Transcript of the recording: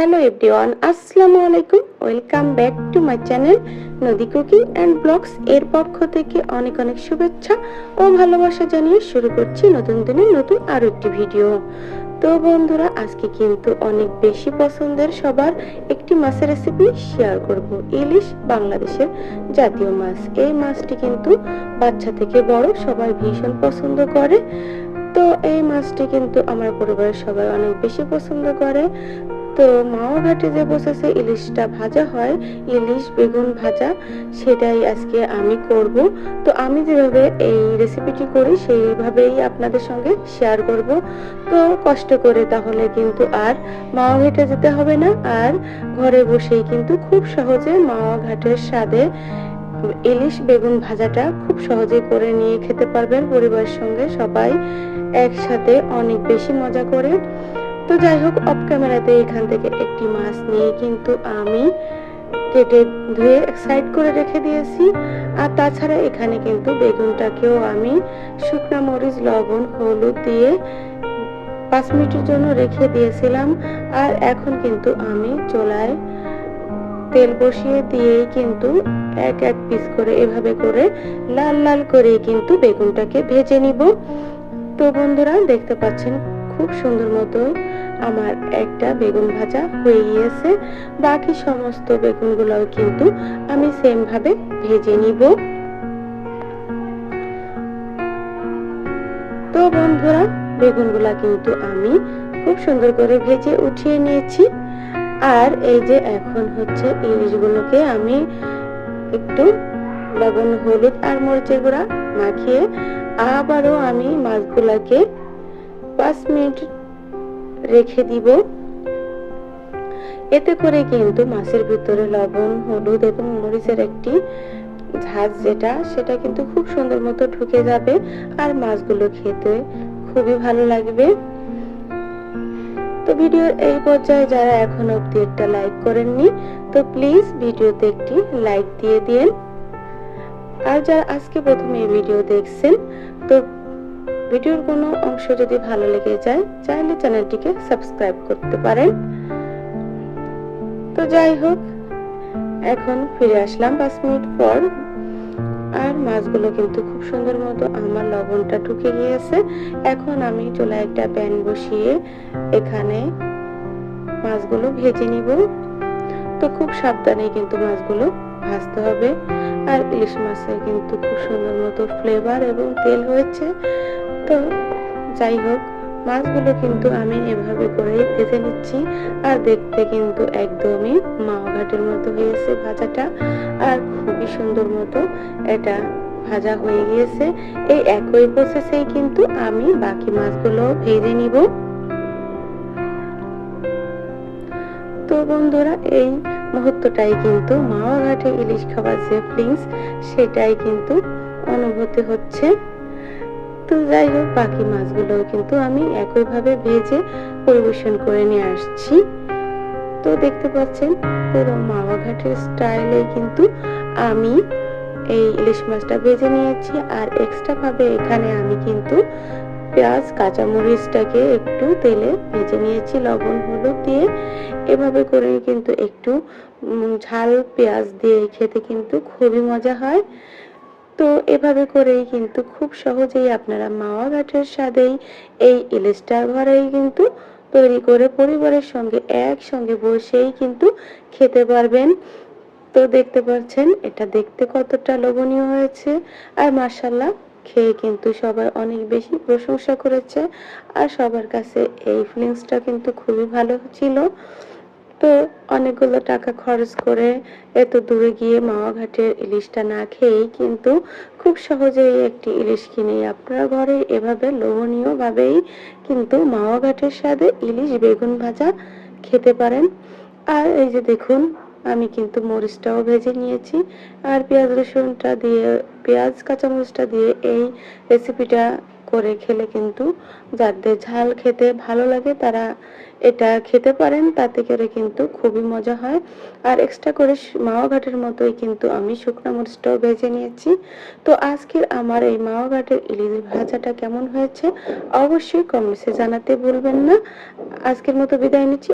Hello everyone আসসালামু আলাইকুম welcome back to my channel Nodi cooking and blogs এর পক্ষ থেকে অনেক অনেক শুভেচ্ছা ও ভালোবাসা জানিয়ে শুরু করছি নতুন দিনের নতুন আরও একটি ভিডিও তো বন্ধুরা, আজকে কিন্তু অনেক বেশি পছন্দের সবার একটি মাছের রেসিপি শেয়ার করব। ইলিশ বাংলাদেশের জাতীয় মাছ। এই মাছটি কিন্তু বাচ্চা থেকে বড় সবাই ভীষণ পছন্দ করে। তো এই মাছটি কিন্তু আমার পরিবারের সবাই অনেক বেশি পছন্দ করে। তো মাও ঘাটে যে বসেছে, ইলিশটা ভাজা হয়, ইলিশ বেগুন ভাজা, সেটাই আজকে আমি করব। তো আমি যেভাবে এই রেসিপিটি করি, সেইভাবেই আপনাদের সঙ্গে শেয়ার করব। তো কষ্ট করে তাহলে কিন্তু আর মাওয়া ঘাটে যেতে হবে না, আর ঘরে বসেই কিন্তু খুব সহজে মাওয়া ঘাটের স্বাদে ইলিশ বেগুন ভাজাটা খুব সহজে করে নিয়ে খেতে পারবেন। পরিবারের সঙ্গে সবাই একসাথে অনেক বেশি মজা করে। তো যাই হোক অফ ক্যামেরাতে এখান থেকে একটি মাছ নিয়ে কিন্তু আমি কেটে ধুয়ে সাইড করে রেখে দিয়েছি। আর তাছাড়া এখানে কিন্তু বেগুনটাকেও আমি শুকনা মরিচ, লবণ, হলুদ দিয়ে পাঁচ মিনিটের জন্য রেখে দিয়েছিলাম। আর এখন কিন্তু আমি চোলায় তেল বসিয়ে দিয়েই কিন্তু এক এক পিস করে এভাবে করে লাল লাল করে কিন্তু বেগুনটাকে ভেজে নিব। তো বন্ধুরা, দেখতে পাচ্ছেন খুব সুন্দর মতো আমার একটা বেগুন ভাজা হয়ে গিয়েছে। বাকি সমস্ত বেগুনগুলোও কিন্তু আমি সেম ভাবে ভেজে নিব। তো বন্ধুরা, বেগুনগুলা কিন্তু আমি খুব সুন্দর করে ভেজে উঠিয়ে নিয়েছি। আর এই যে এখন হচ্ছে ইলিশগুলোকে আমি একটু লবণ, হলুদ আর মরিচের গুঁড়া মাখিয়ে আবারও আমি মাছগুলাকে পাঁচ মিনিট রেখে দিব। এতে করে কিন্তু মাছের ভিতরে লবণ, হলুদ এবং মরিচের একটি ঝাঁজ যেটা, সেটা কিন্তু খুব সুন্দর মতো ঢুকে যাবে আর মাছগুলো খেতে খুবই ভালো লাগবে। তো ভিডিওর এই পর্যায়ে যারা এখন অব্দি একটা লাইক করেননি, তো প্লিজ ভিডিওতে একটি লাইক দিয়ে দিন। আর যারা আজকে প্রথমে এই ভিডিও দেখছেন, তো ভিডিওর কোনো অংশ যদি ভালো লেগে যায়, চাইলে চ্যানেলটিকে সাবস্ক্রাইব করতে পারেন। তো যাই হোক, এখন ফিরে আসলাম পাঁচ মিনিট পর। আর মাছগুলো কিন্তু খুব সুন্দর মতো আমার লবণটা ঢুকে গিয়েছে। এখন আমি চুলায় একটা প্যান বসিয়ে এখানে মাছগুলো ভেজে নিব। তো খুব সাবধানে কিন্তু মাছগুলো ভাজতে হবে। আর ইলিশ মাছের কিন্তু খুব সুন্দর মতো ফ্লেভার এবং তেল হয়েছে। তো যাই হোক, মাছগুলো কিন্তু আমি এভাবে করেই ভেজে নিচ্ছি। আর দেখতে কিন্তু একদমই মাওয়া ঘাটের মতো হয়েছে ভাজাটা। আর খুবই সুন্দর মতো এটা ভাজা হয়ে গিয়েছে। এই একই প্রসেসেই কিন্তু আমি বাকি মাছগুলো ভেজে নিব। তো বন্ধুরা, এই মুহূর্তটাই কিন্তু মাওয়া ঘাটে ইলিশ খাবার যে ফিলিংস সেটাই কিন্তু অনুভূতি হচ্ছে। তো যাই হোক, বাকি মাছগুলো কিন্তু আমি একইভাবে ভেজে পরিবেশন করে নিয়ে আসছি। তো দেখতে পাচ্ছেন, পুরো মাওয়া ঘাটের স্টাইলে কিন্তু আমি এই ইলিশ মাছটা ভেজে নিয়েছি। আর এক্সট্রা ভাবে এখানে আমি কিন্তু পেঁয়াজ, কাঁচামরিচটাকে একটু তেলে ভেজে নিয়েছি, লবণ, হলুদ দিয়ে। এভাবে করে কিন্তু একটু ঝাল পেঁয়াজ দিয়ে খেতে কিন্তু খুবই মজা হয়। তো এভাবে করেই কিন্তু খুব সহজেই আপনারা মাওয়া ঘাটের স্বাদেই এই ইলিশটা ঘরেই কিন্তু তৈরি করে পরিবারের সঙ্গে একসঙ্গে বসেই কিন্তু খেতে পারবেন। তো দেখতে পাচ্ছেন, এটা দেখতে কতটা লোভনীয় হয়েছে। আর মার্শাল্লাহ খেয়ে কিন্তু সবাই অনেক বেশি প্রশংসা করেছে। আর সবার কাছে এই ফিলিংসটা কিন্তু খুবই ভালো ছিল। তো অনেকগুলো টাকা খরচ করে এত দূরে গিয়ে মাওয়া ঘাটের ইলিশটা না খেয়েই কিন্তু খুব সহজেই একটি ইলিশ কিনে আপনার ঘরে এভাবে লোভনীয় ভাবেই কিন্তু মাওয়া ঘাটের স্বাদে ইলিশ বেগুন ভাজা খেতে পারেন। আর এই যে দেখুন, আমি কিন্তু মরিচটাও ভেজে নিয়েছি। আর পেঁয়াজ রসুনটা দিয়ে, পেঁয়াজ, কাঁচামরিচটা দিয়ে এই রেসিপিটা করে খেলে কিন্তু যাদের ঝাল খেতে ভালো লাগে তারা এটা খেতে পারেন, তাতে করে কিন্তু খুবই মজা হয়। আর এক্সট্রা করে মাওয়া ঘাটের মতোই কিন্তু আমি শুকনো মরিচটাও ভেজে নিয়েছি। তো আজকের আমার এই মাওয়া ঘাটের ইলিশ ভাজাটা কেমন হয়েছে অবশ্যই কমেন্টসে জানাতে ভুলবেন না। আজকের মতো বিদায় নিচ্ছি।